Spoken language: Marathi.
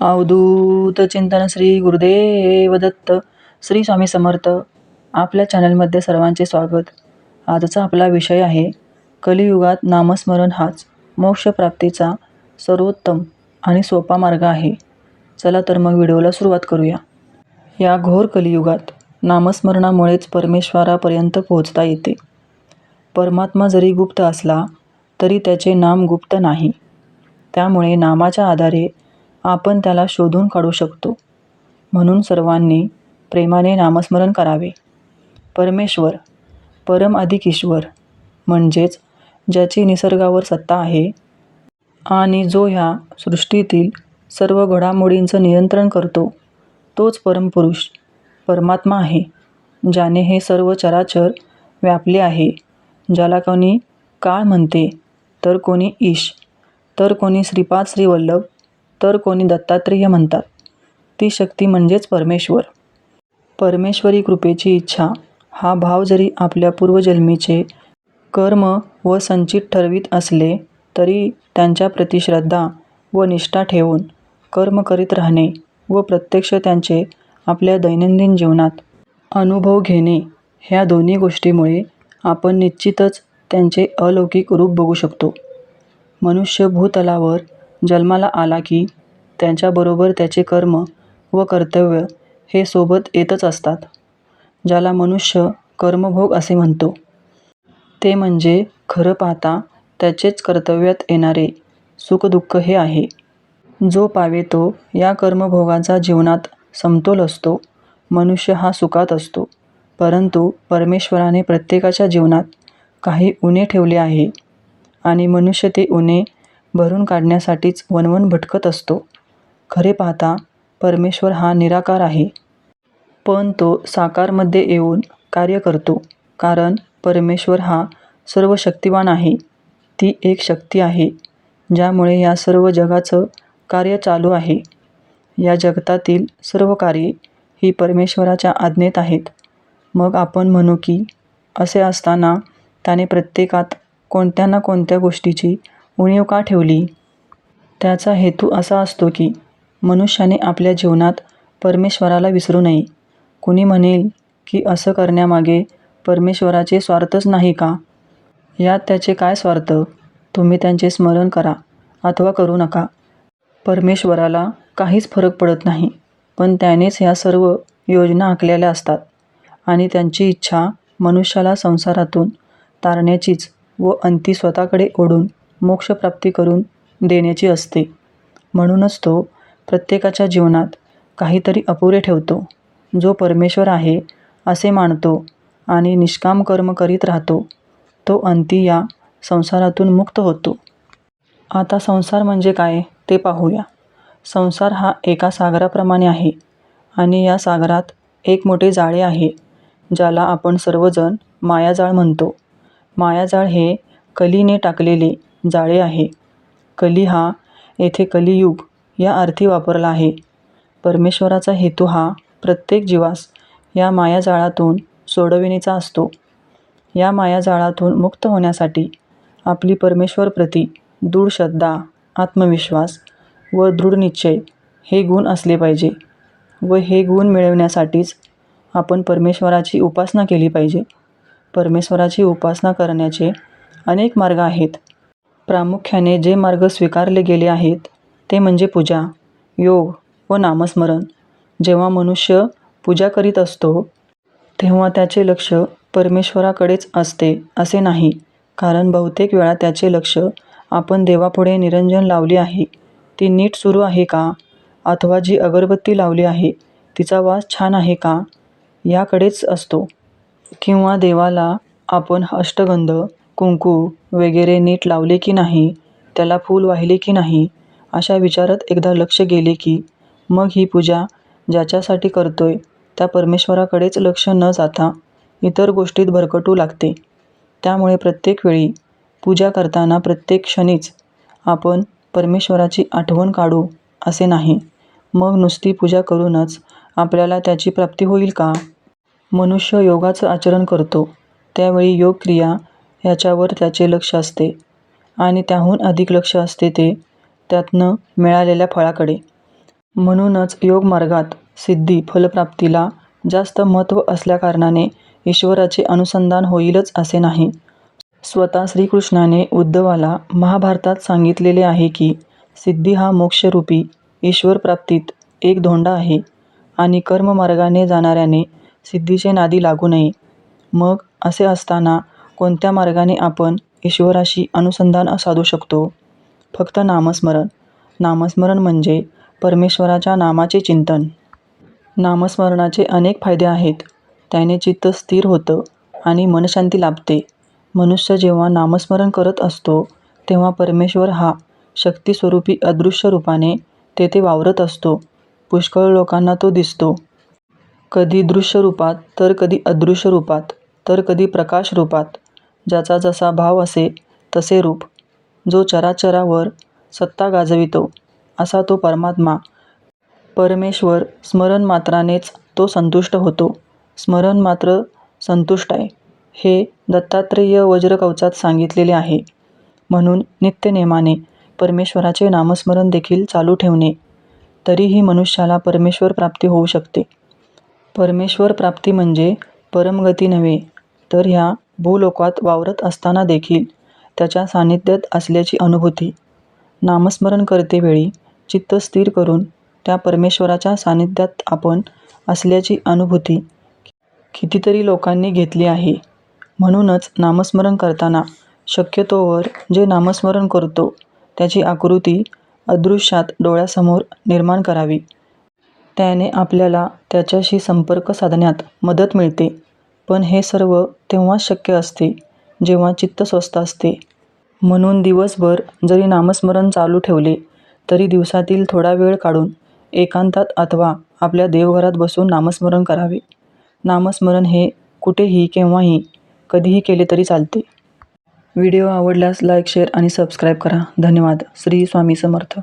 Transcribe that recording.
अवधूत चिंतन श्री गुरुदेव दत्त श्री स्वामी समर्थ. आपल्या चॅनलमध्ये सर्वांचे स्वागत. आजचा आपला विषय आहे कलियुगात नामस्मरण हाच. मोक्षप्राप्तीचा सर्वोत्तम आणि सोपा मार्ग आहे. चला तर मग व्हिडिओला सुरुवात करूया. या घोर कलियुगात नामस्मरणामुळेच परमेश्वरापर्यंत पोहोचता येते. परमात्मा जरी गुप्त असला तरी त्याचे नाम गुप्त नाही. त्यामुळे नामाच्या आधारे आपण त्याला शोधून काढू शकतो. म्हणून सर्वांनी प्रेमाने नामस्मरण करावे. परमेश्वर परम अधिक ईश्वर म्हणजेच ज्याची निसर्गावर सत्ता आहे आणि जो ह्या सृष्टीतील सर्व घडामोडींचं नियंत्रण करतो तोच परमपुरुष परमात्मा आहे ज्याने हे सर्व चराचर व्यापले आहे. ज्याला कोणी काळ म्हणते तर कोणी ईश तर कोणी श्रीपाद श्रीवल्लभ तर कोणी दत्तात्रेय म्हणतात. ती शक्ती म्हणजेच परमेश्वर. परमेश्वरी कृपेची इच्छा हा भाव जरी आपल्या पूर्वजन्मीचे कर्म व संचित ठरवीत असले तरी त्यांच्याप्रती श्रद्धा व निष्ठा ठेवून कर्म करीत राहणे व प्रत्यक्ष त्यांचे आपल्या दैनंदिन जीवनात अनुभव घेणे ह्या दोन्ही गोष्टीमुळे आपण निश्चितच त्यांचे अलौकिक रूप बघू शकतो. मनुष्य भूतलावर जन्माला आला की त्याच्याबरोबर त्याचे कर्म व कर्तव्य हे सोबत येतच असतात ज्याला मनुष्य कर्मभोग असे म्हणतो. ते म्हणजे खरं पाहता त्याचेच कर्तव्यात येणारे सुखदुःख हे आहे. जो पावे तो या कर्मभोगाचा जीवनात समतोल असतो. मनुष्य हा सुखात असतो. परंतु परमेश्वराने प्रत्येकाच्या जीवनात काही उणे ठेवले आहे आणि मनुष्य ते उणे भरून काढण्यासाठीच वणवण भटकत असतो. खरे पाहता परमेश्वर हा निराकार आहे. पण तो साकारमध्ये येऊन कार्य करतो कारण परमेश्वर हा सर्व शक्तिवान आहे. ती एक शक्ती आहे ज्यामुळे या सर्व जगाचं कार्य चालू आहे. या जगतातील सर्व कार्ये ही परमेश्वराच्या आज्ञेत आहेत. मग आपण म्हणू की असे असताना त्याने प्रत्येकात कोणत्या ना कोणत्या गोष्टीची उणीव का ठेवली? त्याचा हेतू असा असतो की मनुष्याने आपल्या जीवनात परमेश्वराला विसरू नये. कुणी म्हणेल की असं करण्यामागे परमेश्वराचे स्वार्थच नाही का? यात त्याचे काय स्वार्थ? तुम्ही त्यांचे स्मरण करा अथवा करू नका. परमेश्वराला काहीच फरक पडत नाही पण त्यानेच ह्या सर्व योजना आखलेल्या असतात आणि त्यांची इच्छा मनुष्याला संसारातून तारण्याचीच व अंती स्वतःकडे ओढून मोक्षप्राप्ती करून देण्याची असते. म्हणूनच तो प्रत्येकाच्या जीवनात काहीतरी अपुरे ठेवतो. जो परमेश्वर आहे असे मानतो आणि निष्काम कर्म करीत राहतो तो अंती या संसारातून मुक्त होतो. आता संसार म्हणजे काय ते पाहूया. संसार हा एका सागराप्रमाणे आहे आणि या सागरात एक मोठे जाळे आहे ज्याला आपण सर्वजण मायाजाळ म्हणतो. मायाजाळ हे कलीने टाकलेले जाळे आहे. कली हा येथे कलियुग या अर्थी वापरला आहे. परमेश्वराचा हेतू हा प्रत्येक जीवास या मायाजाळातून सोडविण्याचा असतो. या मायाजाळातून मुक्त होण्यासाठी आपली परमेश्वरप्रती दृढ श्रद्धा आत्मविश्वास व दृढ निश्चय हे गुण असले पाहिजे व हे गुण मिळवण्यासाठीच आपण परमेश्वराची उपासना केली पाहिजे. परमेश्वराची उपासना करण्याचे अनेक मार्ग आहेत. प्रामुख्याने जे मार्ग स्वीकारले गेले आहेत ते म्हणजे पूजा योग व नामस्मरण. जेव्हा मनुष्य पूजा करीत असतो तेव्हा त्याचे लक्ष परमेश्वराकडेच असते असे नाही. कारण बहुतेक वेळा त्याचे लक्ष आपण देवापुढे निरंजन लावली आहे. ती नीट सुरू आहे का? अथवा जी अगरबत्ती लावली आहे तिचा वास छान आहे का? याकडेच असतो. किंवा देवाला आपण अष्टगंध कुंकू वगैरे नीट लावले की नाही त्याला फूल वाहिले की नाही अशा विचारात एकदा लक्ष गेले की मग ही पूजा ज्याच्यासाठी करतो आहे त्या परमेश्वराकडेच लक्ष न जाता इतर गोष्टीत भरकटू लागते. त्यामुळे प्रत्येक वेळी पूजा करताना प्रत्येक क्षणीच आपण परमेश्वराची आठवण काढू असे नाही. मग नुसती पूजा करूनच आपल्याला त्याची प्राप्ती होईल का? मनुष्य योगाचं आचरण करतो. त्यावेळी योग क्रिया ह्याच्यावर त्याचे लक्ष असते आणि त्याहून अधिक लक्ष असते ते त्यातनं मिळालेल्या फळाकडे म्हणूनच योगमार्गात सिद्धी फलप्राप्तीला जास्त महत्त्व असल्याकारणाने ईश्वराचे अनुसंधान होईलच असे नाही. स्वतः श्रीकृष्णाने उद्धवाला महाभारतात सांगितलेले आहे की सिद्धी हा मोक्षरूपी ईश्वरप्राप्तीत एक धोंडा आहे आणि कर्ममार्गाने जाणाऱ्याने सिद्धीचे नादी लागू नये. मग असे असताना कोणत्या मार्गाने आपण ईश्वराशी अनुसंधान साधू शकतो? फक्त नामस्मरण. नामस्मरण म्हणजे परमेश्वराच्या नामाचे चिंतन. नामस्मरणाचे अनेक फायदे आहेत. त्याने चित्त स्थिर होतं आणि मनःशांती लाभते. मनुष्य जेव्हा नामस्मरण करत असतो तेव्हा परमेश्वर हा शक्तिस्वरूपी अदृश्य रूपाने तेथे वावरत असतो. पुष्कळ लोकांना तो दिसतो. कधी दृश्य रूपात तर कधी अदृश्य रूपात तर कधी प्रकाश रूपात. ज्याचा जसा भाव असे तसे रूप. जो चराचरावर सत्ता गाजवितो असा तो परमात्मा. परमेश्वर स्मरणमात्रानेच तो संतुष्ट होतो. स्मरण मात्र संतुष्ट आहे हे दत्तात्रेय वज्रकवचात सांगितलेले आहे. म्हणून नित्यनेमाने परमेश्वराचे नामस्मरण देखील चालू ठेवणे. तरीही मनुष्याला परमेश्वर प्राप्ती होऊ शकते. परमेश्वर प्राप्ती म्हणजे परमगती नव्हे तर ह्या भूलोकात वावरत असताना देखील त्याच्या सान्निध्यात असल्याची अनुभूती. नामस्मरण करतेवेळी चित्त स्थिर करून त्या परमेश्वराच्या सान्निध्यात आपण असल्याची अनुभूती कितीतरी लोकांनी घेतली आहे. म्हणूनच नामस्मरण करताना शक्यतोवर जे नामस्मरण करतो त्याची आकृती अदृश्यात डोळ्यासमोर निर्माण करावी. त्याने आपल्याला त्याच्याशी संपर्क साधण्यात मदत मिळते. पण हे सर्व तेव्हाच शक्य असते जेव्हा चित्त स्वस्थ असते. म्हणून दिवसभर जरी नामस्मरण चालू ठेवले तरी दिवसातील थोडा वेळ काढून एकांतात अथवा आपल्या देवघरात बसून नामस्मरण करावे. नामस्मरण हे कुठेही केव्हाही कधीही केले तरी चालते. व्हिडिओ आवडल्यास लाईक शेअर आणि सबस्क्राईब करा. धन्यवाद. श्री स्वामी समर्थ.